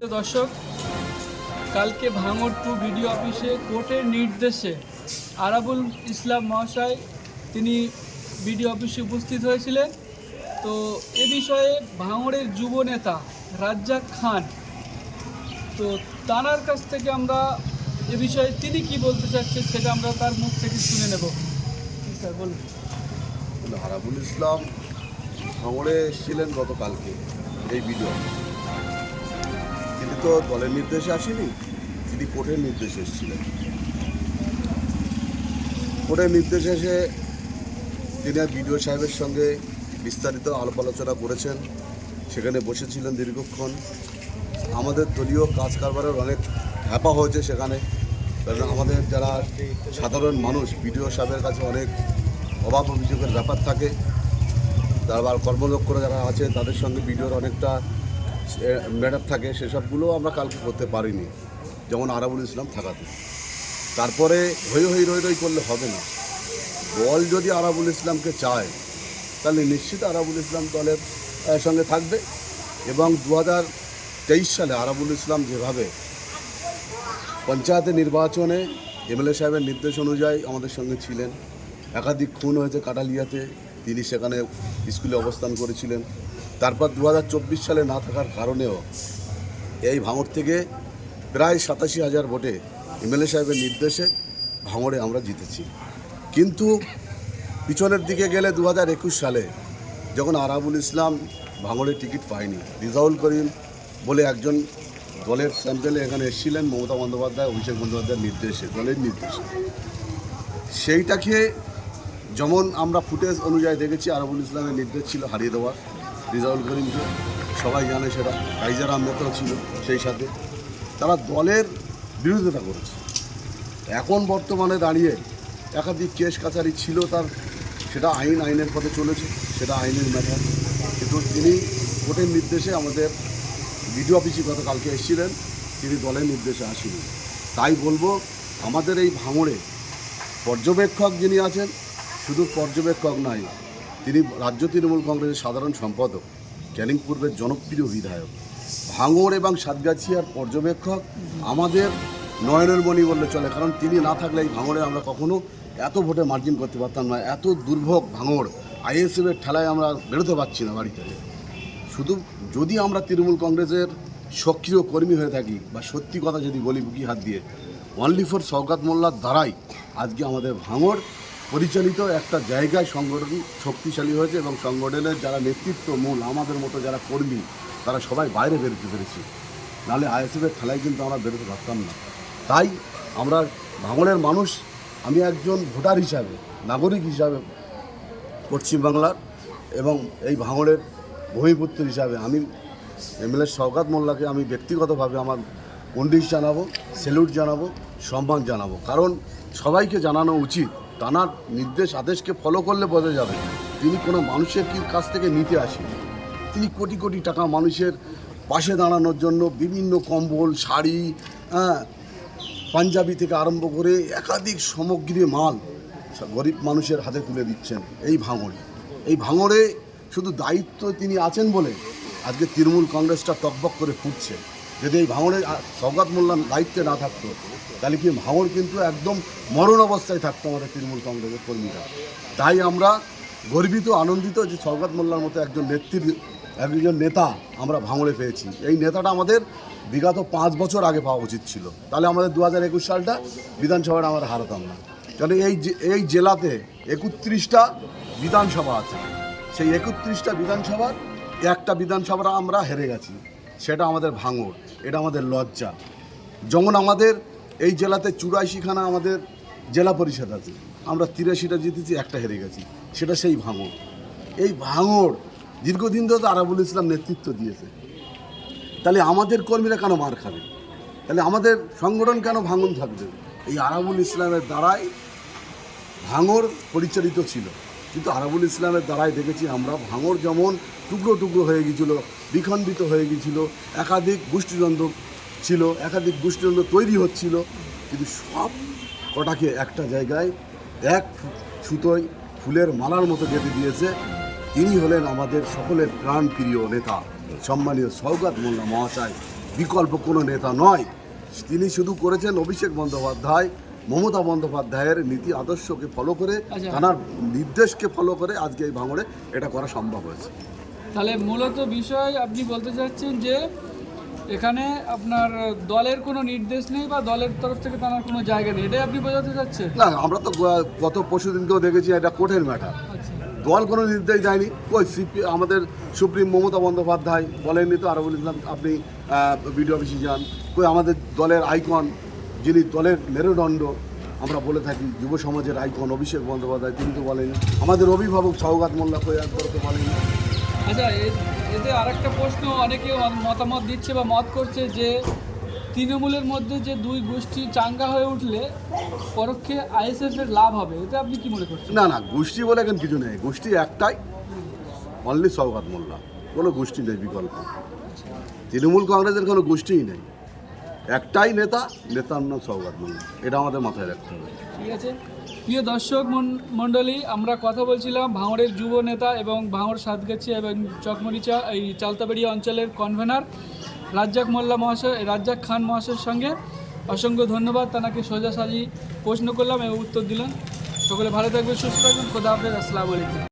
দর্শক, কালকে ভাঙর two video অফিসে কোর্টের নির্দেশে আরাবুল ইসলাম মহাশয় তিনি ভিডিও অফিসে উপস্থিত হয়েছিলেন। তো এ বিষয়ে ভাঙড়ের যুব নেতা রাজ্জাক খান, তো তানার কাছ থেকে আমরা এ বিষয়ে তিনি কি বলতে চাচ্ছেন সেটা আমরা তার মুখ থেকে শুনে নেব। স্যার, বলুন। ইসলাম ভাঙড়ে এসেছিলেন গতকালকে এই ভিডিও তো দলের নির্দেশে আসেনি? তিনি কোর্টের নির্দেশে এসেছিলেন। কোর্টের নির্দেশে এসে তিনি বিডিও সাহেবের সঙ্গে বিস্তারিত আলাপ আলোচনা করেছেন। সেখানে বসেছিলেন দীর্ঘক্ষণ। আমাদের দলীয় কাজ কারবারের অনেক হ্যাপা হয়েছে সেখানে। কারণ আমাদের যারা সাধারণ মানুষ, বিডিও সাহেবের কাছে অনেক অভাব অভিযোগের ব্যাপার থাকে। তারপর কর্মদক্ষরা যারা আছে, তাদের সঙ্গে বিডিওর অনেকটা ম্যাটার থাকে সেসবগুলো আমরা কালকে করতে পারিনি, যেমন আরাবুল ইসলাম থাকাতে। তারপরে হই হই রই রই করলে হবে না। দল যদি আরাবুল ইসলামকে চায়, তাহলে নিশ্চিত আরাবুল ইসলাম দলের সঙ্গে থাকবে। এবং দু হাজার তেইশ সালে আরাবুল ইসলাম যেভাবে পঞ্চায়েতের নির্বাচনে এমএলএ সাহেবের নির্দেশ অনুযায়ী আমাদের সঙ্গে ছিলেন, একাধিক খুন হয়েছে কাটালিয়াতে, তিনি সেখানে স্কুলে অবস্থান করেছিলেন। তারপর দু হাজার চব্বিশ সালে না থাকার কারণেও এই ভাঙড় থেকে প্রায় সাতাশি হাজার ভোটে এমএলএ সাহেবের নির্দেশে ভাঙড়ে আমরা জিতেছি। কিন্তু পিছনের দিকে গেলে দু হাজার একুশ সালে যখন আরাবুল ইসলাম ভাঙড়ে টিকিট পায়নি, রিজাউল করিম বলে একজন দলের স্যাম্পেলে এখানে এসেছিলেন, মমতা বন্দ্যোপাধ্যায়, অভিষেক বন্দ্যোপাধ্যায়ের নির্দেশে, দলের নির্দেশে। সেইটাকে যেমন আমরা ফুটেজ অনুযায়ী দেখেছি, আরবুল ইসলামের নির্দেশ ছিল হারিয়ে দেওয়ার রিজাউল করিমকে। সবাই জানে সেটা কাইজার আহমেদও ছিল সেই সাথে। তারা দলের বিরোধিতা করেছে। এখন বর্তমানে দাঁড়িয়ে একাধিক কেস কাছারি ছিল তার, সেটা আইন, আইনের পথে চলেছে, সেটা আইনের ম্যাটার কিন্তু তিনি কোর্টের নির্দেশে আমাদের বিডিও অফিসে গতকালকে এসেছিলেন, তিনি দলের নির্দেশে আসেনি তাই বলব, আমাদের এই ভাঙড়ে পর্যবেক্ষক যিনি আছেন, শুধু পর্যবেক্ষক নয় তিনি রাজ্য তৃণমূল কংগ্রেসের সাধারণ সম্পাদক, ক্যানিং পূর্বের জনপ্রিয় বিধায়ক। ভাঙড় এবং সাতগাছিয়ার পর্যবেক্ষক আমাদের নয়নের মণি বললে চলে, কারণ তিনি না থাকলে এই ভাঙড়ে আমরা কখনো এত ভোটে মার্জিন করতে পারতাম না। এত দুর্ভোগ ভাঙড় আইএসএফের ঠেলায় আমরা বেরোতে পারছি না বাড়ি থেকে শুধু যদি আমরা তৃণমূল কংগ্রেসের সক্রিয় কর্মী হয়ে থাকি, বা সত্যি কথা যদি বলি বুকি হাত দিয়ে অনলি ফর সৌগাত মোল্লার দ্বারাই আজকে আমাদের ভাঙড় পরিচালিত একটা জায়গায় সংগঠন শক্তিশালী হয়েছে এবং সংগঠনের যারা নেতৃত্ব মূল, আমাদের মতো যারা কর্মী, তারা সবাই বাইরে বেরোতে পেরেছি। নাহলে আইএসএফের খেলায় কিন্তু আমরা বেরোতে পারতাম না। তাই আমরা ভাঙনের মানুষ, আমি একজন ভোটার হিসাবে, নাগরিক হিসাবে পশ্চিমবাংলার এবং এই ভাঙড়ের ভূমিপুত্র হিসাবে আমি এমএলএ শওকাত মোল্লাকে আমি ব্যক্তিগতভাবে আমার কন্ডিশ জানাব স্যালুট জানাব, সম্মান জানাব। কারণ সবাইকে জানানো উচিত তানার নির্দেশ আদেশকে ফলো করলে বোঝা যাবে তিনি কোনো মানুষের কি কাছ থেকে নিতে আসেন। তিনি কোটি কোটি টাকা মানুষের পাশে দাঁড়ানোর জন্য বিভিন্ন কম্বল, শাড়ি হ্যাঁ পাঞ্জাবি থেকে আরম্ভ করে একাধিক সামগ্রী মাল গরিব মানুষের হাতে তুলে দিচ্ছেন এই ভাঙড়ে। এই ভাঙড়ে শুধু দায়িত্ব তিনি আছেন বলে আজকে তৃণমূল কংগ্রেসটা টকবক করে ফুটছে। যদি এই ভাঙড়ে আ- সৌগাত মোল্লার দায়িত্বে না থাকতো, তাহলে কি ভাঙড় কিন্তু একদম মরণ অবস্থায় থাকতো আমাদের তৃণমূল কংগ্রেসের কর্মীরা। তাই আমরা গর্বিত, আনন্দিত যে সৌগাত মোল্লার মতো একজন নেত্রী, একজন নেতা আমরা ভাঙড়ে পেয়েছি। এই নেতাটা আমাদের বিগত পাঁচ বছর আগে পাওয়া উচিত ছিল। তাহলে আমাদের দু হাজার একুশ সালটা বিধানসভাটা আমরা হারাতাম না। কারণ এই এই জেলাতে একত্রিশটা বিধানসভা আছে। সেই একত্রিশটা বিধানসভার একটা বিধানসভা আমরা হেরে গেছি। সেটা আমাদের ভাঙড় এটা আমাদের লজ্জা। যেমন আমাদের এই জেলাতে চুরাশিখানা আমাদের জেলা পরিষদ আছে, আমরা তিরাশিটা জিতেছি, একটা হেরে গেছি, সেটা সেই ভাঙড় এই ভাঙড় দীর্ঘদিন ধরে তো আরাবুল ইসলাম নেতৃত্ব দিয়েছে। তাহলে আমাদের কর্মীরা কেন মার খাবে? তাহলে আমাদের সংগঠন কেন ভাঙন থাকবে? এই আরাবুল ইসলামের দ্বারাই ভাঙর পরিচালিত ছিল। কিন্তু আরাবুল ইসলামের দ্বারাই দেখেছি আমরা ভাঙড় যেমন টুকরো টুকরো হয়ে গিয়েছিল, বিখণ্ডিত হয়ে গিয়েছিল, একাধিক গোষ্ঠীদ্বন্দ্ব ছিল, একাধিক গোষ্ঠীদ্বন্দ্ব তৈরি হচ্ছিল, কিন্তু সব কটাকে একটা জায়গায় এক সুতোয় ফুলের মালার মতো গেঁথে দিয়েছে। তিনি হলেন আমাদের সকলের প্রাণ প্রিয় নেতা, সম্মানীয় সৌগাত মোল্লা মহাশয়। বিকল্প কোনো নেতা নয়। তিনি শুধু করেছেন অভিষেক বন্দ্যোপাধ্যায় মমতা বন্দ্যোপাধ্যায়ের নীতি আদর্শকে ফলো করে আচ্ছা। তার নির্দেশকে ফলো করে আজকে এই ভাঙড়ে এটা করা সম্ভব হয়েছে। তাহলে মূলত বিষয় আপনি বলতে চাচ্ছেন যে এখানে আপনার দলের কোনো নির্দেশ নেই বা দলের তরফ থেকে তার কোনো জায়গা নেই এটাই আপনি বোঝাতে চাচ্ছেন? না আমরা তো গত পরশু দিনকেও দেখেছি এটা কোর্টের ম্যাটার আচ্ছা। দল কোনো নির্দেশ দেয়নি। ওই সিপি আমাদের সুপ্রিম মমতা বন্দ্যোপাধ্যায় বলেননি তো আরও বলেছিলাম আপনি বিডিও অফিসে যান। কই আমাদের দলের আইকন যিনি দলের মেরুদণ্ড আমরা বলে থাকি যুব সমাজের আইকন অভিষেক বন্দ্যোপাধ্যায় তিনি তো বলেনি আমাদের অভিভাবক সৌগাত মোল্লা কই একবার তো বলেনি। আচ্ছা এতে আরেকটা প্রশ্ন অনেকে মতামত দিচ্ছে বা মত করছে যে তৃণমূলের মধ্যে যে দুই গোষ্ঠী চাঙ্গা হয়ে উঠলে পরোক্ষে আইএসএফ এর লাভ হবে এটা আপনি কি মনে করছেন? না না গোষ্ঠী বলে এখন কিছু নেই গোষ্ঠী একটাই অনলি সৌগাত মোল্লা কোনো গোষ্ঠী নেই বিকল্প। তৃণমূল কংগ্রেসের কোনো গোষ্ঠীই নেই। একটাই নেতা নেতার নাম সৌগাত মোল্লা এটা আমাদের মাথায় রাখতে হবে। ঠিক আছে। প্রিয় দর্শক মণ্ডলী, আমরা কথা বলছিলাম ভাঙড়ের যুব নেতা এবং ভাঙড় সাতগাছি এবং চকমরিচা, এই চালতাবাড়িয়া অঞ্চলের কনভেনার রাজ্জাক মোল্লা মহাশয়, রাজ্জাক খান মহাশয়ের সঙ্গে। অসংখ্য ধন্যবাদ তাকে সোজাসাজি প্রশ্ন করলাম এবং উত্তর দিলেন। সকলে ভালো থাকবে সুস্থ থাকবেন। খোদা হাফেজ, আসসালামু আলাইকুম।